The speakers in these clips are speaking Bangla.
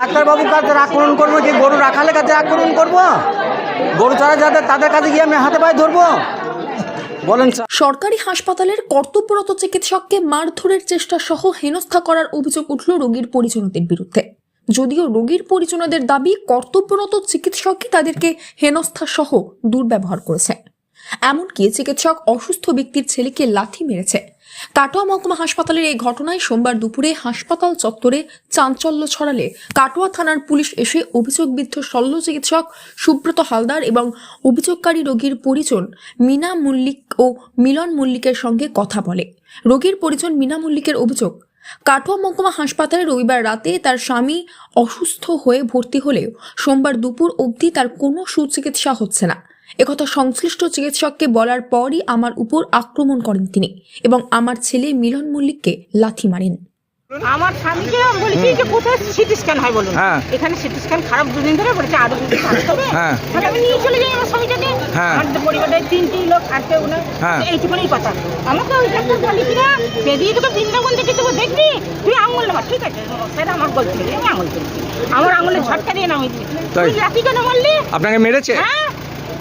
ডাক্তারবাবুর কাছে আক্রমণ করব কি গরু রাখালের কাছে আক্রমণ করব, গরু ছাড়া যাদের তাদের কাছে গিয়ে আমি হাতে পায়ে ধরবো? সরকারি হাসপাতালের কর্তব্যরত চিকিৎসককে মারধরের চেষ্টা সহ হেনস্থা করার অভিযোগ উঠল রোগীর পরিজনদের বিরুদ্ধে। যদিও রোগীর পরিজনদের দাবি, কর্তব্যরত চিকিৎসকই তাদেরকে হেনস্থা সহ দুর্ব্যবহার করেছে। এমনকি চিকিৎসক অসুস্থ ব্যক্তির ছেলেকে লাথি মেরেছে। কাটোয়া মহকুমা হাসপাতালের এই ঘটনায় সোমবার দুপুরে হাসপাতাল চত্বরে চাঞ্চল্য ছড়ালে কাটোয়া থানার পুলিশ এসে অভিযোগবিদ্ধ শল্য চিকিৎসক সুব্রত হালদার এবং অভিযোগকারী রোগীর পরিজন মিনা মল্লিক ও মিলন মল্লিকের সঙ্গে কথা বলে। রোগীর পরিজন মিনা মল্লিকের অভিযোগ, কাটোয়া মহকুমা হাসপাতালে রবিবার রাতে তার স্বামী অসুস্থ হয়ে ভর্তি হলেও সোমবার দুপুর অবধি তার কোনো সুচিকিৎসা হচ্ছে না। একথা সংশ্লিষ্ট চিকিৎসককে বলার পরই আমার উপর আক্রমণ করেন তিনি এবং আমার ছেলে মিলন মল্লিককে লাথি মারেন। আমার স্বামীকে আমি বলেছি যে কোথায় সিটি স্ক্যান হয় বলুন। হ্যাঁ। এখানে সিটি স্ক্যান খারাপ দুদিন ধরে বলেছে আরও দুদিন থাকতে হবে। হ্যাঁ। তাহলে আমি নিয়ে চলে যাই আমার স্বামীটাকে। হ্যাঁ। আমার পরিবারের তিনটি লোক আর কেউ না। এইটুকুনি কথা। আমাকে ওই ডাক্তার বলি কিনা বেরিয়ে তোকে বৃন্দাবন দেবো দেখবি? তুই আঙুল ঠিক আছে? স্যার আমার গল্প আমি আঙুল আমার আঙুলে ঝটকা দিয়ে নামিয়ে দিবি। তুই? লাঠি কেন মারলি? আপনাকে মেরেছে? হ্যাঁ।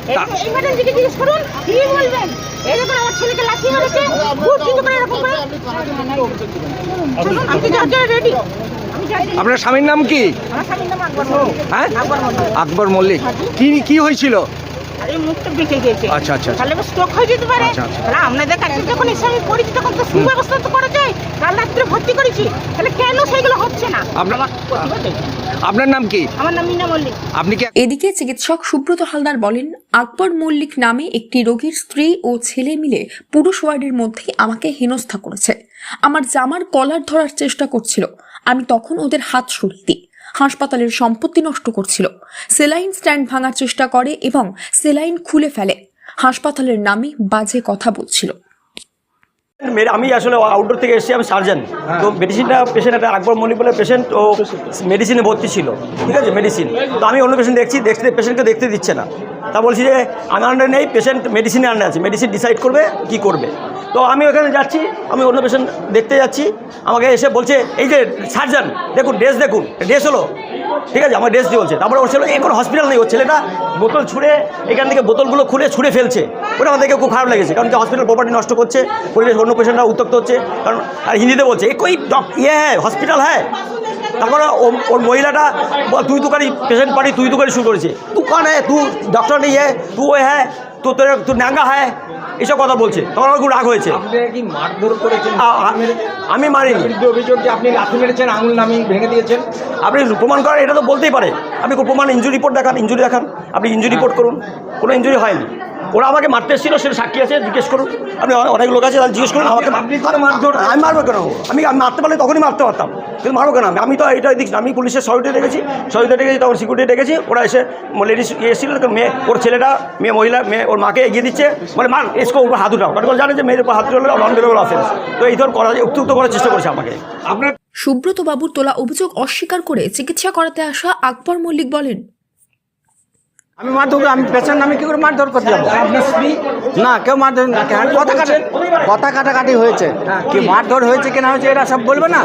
এই- তা- এই ম্যাডাম দিকে জিজ্ঞেস করুন কি বলবেন? এই আমার ছেলেকে লাঠি মেরেছে খুব কিন্তু করে এরকম করে। চলুন, আমি তো যাওয়ার জন্য রেডি আপনার স্বামীর নাম কি। হ্যাঁ? আকবর মল্লিক। কি কি হয়েছিল? মুখটা বেঁকে গেছে। আচ্ছা, আচ্ছা, আচ্ছা। তাহলে স্ট্রোক হয়ে যেতে পারে। আচ্ছা। তাহলে আপনাদের কাছে যখন এসে আমি করেছি তখন তো সুব্যবস্থা তো করা যায়। কাল রাত্রে ভর্তি করেছি। তাহলে কেন সেগুলো হচ্ছে না? আপনার-। আপনার নাম কি? আমার নাম মিনা মল্লিক। আপনি কি? এদিকে চিকিৎসক সুব্রত হালদার বলেন আকবর মল্লিক নামে একটি রোগীর স্ত্রী ও ছেলে মিলে পুরুষ ওয়ার্ডের মধ্যেই আমাকে হেনস্থা করেছে। আমার জামার কলার ধরার চেষ্টা করছিল। আমি তখন ওদের হাত সরিয়ে দিই। হাসপাতালের সম্পত্তি নষ্ট করছিল। সেলাইন স্ট্যান্ড ভাঙার চেষ্টা করে এবং সেলাইন খুলে ফেলে। হাসপাতালের নামে বাজে কথা বলছিল। আমি আসলে আউটডোর থেকে এসেছি আমি সার্জন তো মেডিসিনটা পেশেন্ট একটা আকবর মনি বলে পেশেন্ট ও মেডিসিনে ভর্তি ছিল। ঠিক আছে মেডিসিন তো আমি অন্য পেশেন্ট দেখছি দেখতে পেশেন্টকে দেখতে দিচ্ছে না। তা বলছি যে আমার আন্ডারে নেই পেশেন্ট মেডিসিনে আন্ডারে আছে। মেডিসিন ডিসাইড করবে, কি করবে। তো আমি ওখানে যাচ্ছি, আমি অন্য পেশেন্ট দেখতে যাচ্ছি। আমাকে এসে বলছে, এই যে সার্জন দেখুন ড্রেস দেখুন ড্রেস হলো। ঠিক আছে আমার ড্রেস দিয়ে বলছে। তারপরে ওর ছেলে এখন হসপিটাল নেই, ওর ছেলেটা বোতল ছুঁড়ে, এখান থেকে বোতলগুলো খুলে ছুঁড়ে ফেলছে। ওটা দেখে খুব খারাপ লেগেছে, কারণ হসপিটাল প্রপার্টি নষ্ট করছে, পরিবেশ অন্য পেশেন্টরা উত্তক্ত হচ্ছে, কারণ আর হিন্দিতে বলছে এ কই ডক ইয়ে হ্যাঁ হসপিটাল হ্যাঁ। তারপরে ও- ওর মহিলাটা তুই তুকারি পেশেন্ট পার্টি তুই তুকারি শুরু করেছে দুকান হ্যাঁ তুই ডক্টর নেই হ্যাঁ তুই ওই হ্যাঁ তো তোর তুই ন্যাঙ্গা হ্যাঁ এইসব কথা বলছে। তখন আমার খুব রাগ হয়েছে। আমি মারিনি। অভিযোগ যে আপনি লাথি মেরেছেন আঙুল নামি ভেঙে দিয়েছেন? আপনি প্রমাণ করেন এটা তো বলতেই পারে। আপনি কোনো প্রমাণ ইঞ্জুরি রিপোর্ট দেখান ইঞ্জুরি দেখান। আপনি ইঞ্জুরি রিপোর্ট করুন। কোনো ইঞ্জুরি হয়নি। ওরা আমাকে মারতে এসেছিল সেটা সাক্ষী আছে জিজ্ঞেস করুন। আপনি অনেক- অনেক লোক আছে জিজ্ঞেস করুন আমাকে আমি মারবো কেন? আমি আমি মারতে পারলে তখনই মারতে পারতাম কিন্তু মারবো কেন আমি? আমি তো এটা দেখছি আমি পুলিশের সহিতে দেখেছি সহিতে দেখেছি তখন সিকিউরিটি দেখেছি ওরা এসে লেডিস এসেছিল তো মেয়ে ওর ছেলেটা মেয়ে মহিলা মেয়ে ওর মাকে এগিয়ে দিচ্ছে বলে মার এসকো উপর হাত উঠাও। কারণ জানে যে মেয়ের উপর হাত উঠালে নন অফেন্স তো এই ধর করা উত্তুক্ত করার চেষ্টা করেছে আমাকে। আপনার সুব্রত বাবুর তোলা অভিযোগ অস্বীকার করে চিকিৎসা করাতে আসা আকবর মল্লিক বলেন আমি মারধর আমি পেশেন্ট আমি কি করে মারধর করতে যাব? না কেউ মারধর না। কেন কথা কাটা কথা কাটাকাটি হয়েছে। কি মারধর হয়েছে কি না হয়েছে এরা সব বলবে না?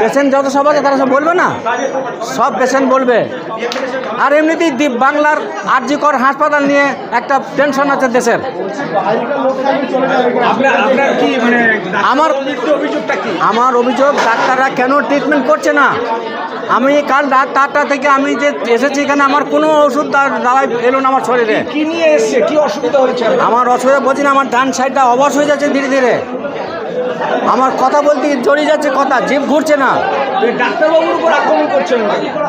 পেশেন্ট যত সব আছে তারা সব বলবে না? সব পেশেন্ট বলবে। আর এমনিতেই দ্বীপ বাংলার আরজিকর হাসপাতাল নিয়ে একটা টেনশন আছে দেশের। মানে আমার আমার অভিযোগ ডাক্তাররা কেন ট্রিটমেন্ট করছে না? আমি কাল রাত আটটা থেকে আমি যে এসেছি এখানে আমার কোনো ওষুধ দা- দাওয়াই এলো না আমার শরীরে। কি নিয়ে এসছে? কি অসুবিধা হয়েছে? আমার অসুবিধা বলছি না আমার ডান সাইডটা অবশ হয়ে যাচ্ছে ধীরে ধীরে। আমার কথা বলতে জড়িয়ে যাচ্ছে কথা জিভ ঘুরছে না। ডাক্তারবাবুর উপর আক্রমণ করছেন?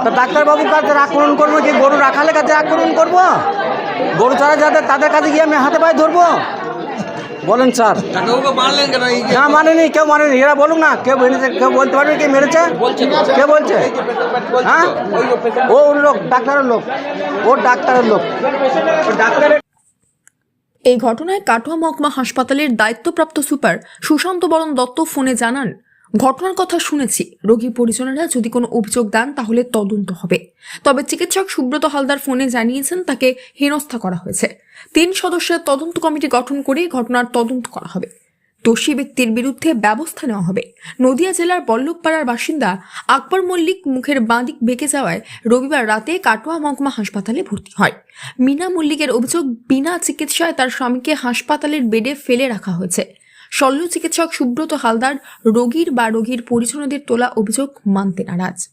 তো ডাক্তারবাবুর কাছে আক্রমণ করব কি গরু রাখালের কাছে আক্রমণ করব? গরু ছাড়া যাদের তাদের কাছে গিয়ে আমি হাতে পায়ে ধরবো? বলেন স্যার। না মানেনি কেউ মানেনি। এরা বলুক না কেউ মেরেছে কেউ বলতে পারবে কে মেরেছে? কে বলছে? হ্যাঁ? ও লোক ডাক্তারের লোক ও ডাক্তারের লোক। ডাক্তারের এই ঘটনায় কাটোয়া মহকুমা হাসপাতালের দায়িত্বপ্রাপ্ত সুপার সুশান্ত বরণ দত্ত ফোনে জানান ঘটনার কথা শুনেছি। রোগী পরিজনেরা যদি কোনো অভিযোগ দেন তাহলে তদন্ত হবে। তবে চিকিৎসক সুব্রত হালদার ফোনে জানিয়েছেন তাকে হেনস্থা করা হয়েছে। তিন সদস্যের তদন্ত কমিটি গঠন করে ঘটনার তদন্ত করা হবে। দোষী ব্যক্তির বিরুদ্ধে ব্যবস্থা নেওয়া হবে। নদিয়া জেলার বল্লভপাড়ার বাসিন্দা আকবর মল্লিক মুখের বাঁদিক বেঁকে যাওয়ায় রবিবার রাতে কাটোয়া মহকুমা হাসপাতালে ভর্তি হয়। মিনা মল্লিকের অভিযোগ, বিনা চিকিৎসায় তার স্বামীকে হাসপাতালের বেডে ফেলে রাখা হয়েছে। শল্য চিকিৎসক সুব্রত হালদার রোগীর বা রোগীর পরিজনদের তোলা অভিযোগ মানতে নারাজ।